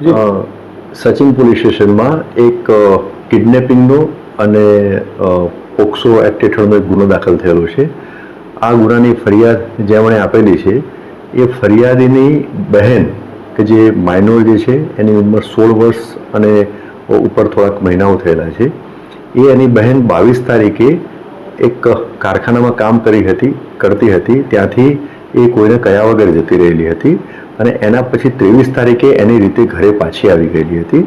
Sachin police સ્ટેશનમાં એક કિડનેપિંગનો અને પોક્સો એક્ટ હેઠળનો એક ગુનો દાખલ થયેલો છે. આ ગુનાની ફરિયાદ જેમણે આપેલી છે, એ ફરિયાદીની બહેન, કે જે માઇનોર જે છે, એની ઉંમર સોળ વર્ષ અને ઉપર થોડાક મહિનાઓ થયેલા છે. એ એની બહેન બાવીસ તારીખે એક કારખાનામાં કામ કરી હતી, કરતી હતી. ત્યાંથી એ કોઈને કયા વગર જતી રહેલી હતી. અને એના પછી ત્રેવીસ તારીખે એની રીતે ઘરે પાછી આવી ગયેલી હતી.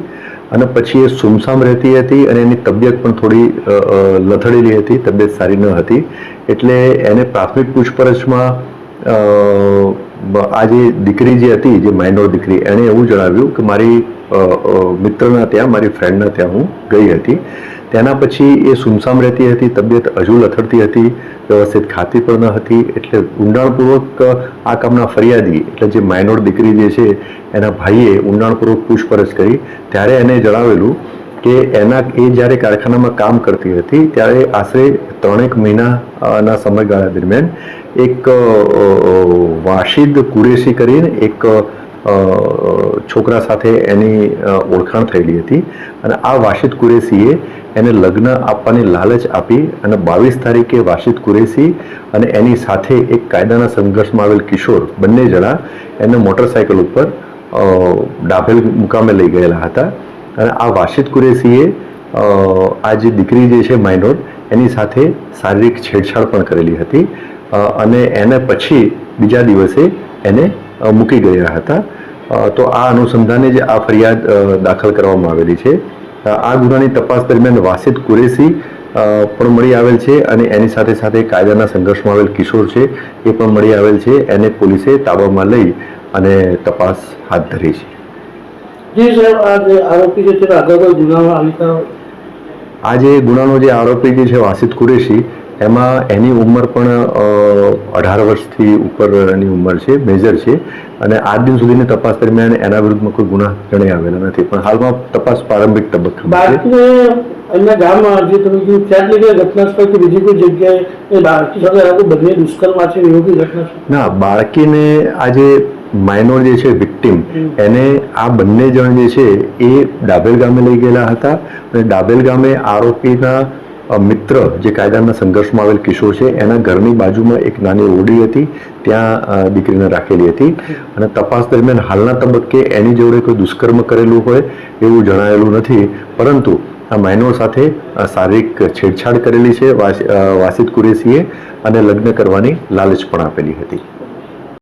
અને પછી એ સુમસામ રહેતી હતી અને એની તબિયત પણ થોડી લથડેલી હતી, તબિયત સારી ન હતી. એટલે એને પ્રાથમિક પૂછપરછમાં આ જે દીકરી જે હતી, જે માઇનોર દીકરી, એણે એવું જણાવ્યું કે મારી મિત્રના ત્યાં, મારી ફ્રેન્ડના ત્યાં હું ગઈ હતી. તેના પછી એ સુમસામ રહેતી હતી, તબિયત હજુ લથડતી હતી, વ્યવસ્થિત ખાતી પણ ન હતી, એટલે ઊંડાણપૂર્વક આ કામના ફરિયાદી, એટલે જે માઇનોર દીકરી જે છે, એના ભાઈએ ઊંડાણપૂર્વક પૂછપરછ કરી. ત્યારે એને જણાવેલું કે એના, એ જ્યારે કારખાનામાં કામ કરતી હતી, ત્યારે આશરે ત્રણેક મહિનાના સમયગાળા દરમિયાન એક વાશિદ કુરેશી કરીને એક છોકરા સાથે એની ઓળખાણ થયેલી હતી. અને આ વાશિદ કુરેશીએ એને લગ્ન આપવાની લાલચ આપી અને બાવીસ તારીખે વાશિદ કુરેશી અને એની સાથે એક કાયદાના સંઘર્ષમાં આવેલ કિશોર બંને જણા એને મોટરસાયકલ ઉપર ડાભેલ મુકામે લઈ ગયેલા હતા. અને આ વાશિદ કુરેશીએ આ જે દીકરી જે છે માઇનોર એની સાથે શારીરિક છેડછાડ પણ કરેલી હતી. અને એને પછી બીજા દિવસે એને મૂકી ગયા હતા. તો આ અનુસંધાને જે આ ફરિયાદ દાખલ કરવામાં આવેલી છે આ ગુનાની તપાસ દરમિયાન વાસિદ કુરેશી પણ મળી આવેલ છે અને એની સાથે સાથે કાયદાના સંઘર્ષમાં આવેલ કિશોર છે એ પણ મળી આવેલ છે. એને પોલીસે તાબામાં લઈ અને તપાસ હાથ ધરી છે. જી સાહેબ આ જે આરોપી જે છે આગળ ગુનામાં આવી આ જે ગુનાનો જે આરોપી જે છે વાસિદ કુરેશી એમાં એની ઉંમર પણ અઢાર વર્ષથી ઉપર એની ઉંમર છે મેજર છે. અને આજ દિન સુધીની તપાસ દરમિયાન એના વિરુદ્ધમાં કોઈ ગુના જણાઈ આવેલા નથી. પણ હાલમાં તપાસ પ્રારંભિક તબક્કામાં છે. અહીંયા ગામમાં જે તમે કીધું ત્યાં જ ઘટના સ્થળ કે બીજી કોઈ જગ્યાએ એ બાળકી સાથે આ બંને દુષ્કર્મ છે એવું કોઈ ઘટના ના બાળકીને આ જે માઇનોર જે છે વિક્ટિમ એને આ બંને જણ જે છે એ ડાબેલ ગામે લઈ ગયેલા હતા. અને ડાબેલ ગામે આરોપીના મિત્ર જે કાયદાના સંઘર્ષમાં આવેલ કિશોર છે, એના ઘરની બાજુમાં એક નાની ઓરડી હતી, ત્યાં દીકરીને રાખેલી હતી. અને તપાસ દરમિયાન હાલના તબક્કે એની જોડે કોઈ દુષ્કર્મ કરેલું હોય એવું જણાયેલું નથી, પરંતુ આ માઇનોર સાથે શારીરિક છેડછાડ કરેલી છે, વાસ- વાસિદ કુરેશીએ અને લગ્ન કરવાની લાલચ પણ આપેલી હતી.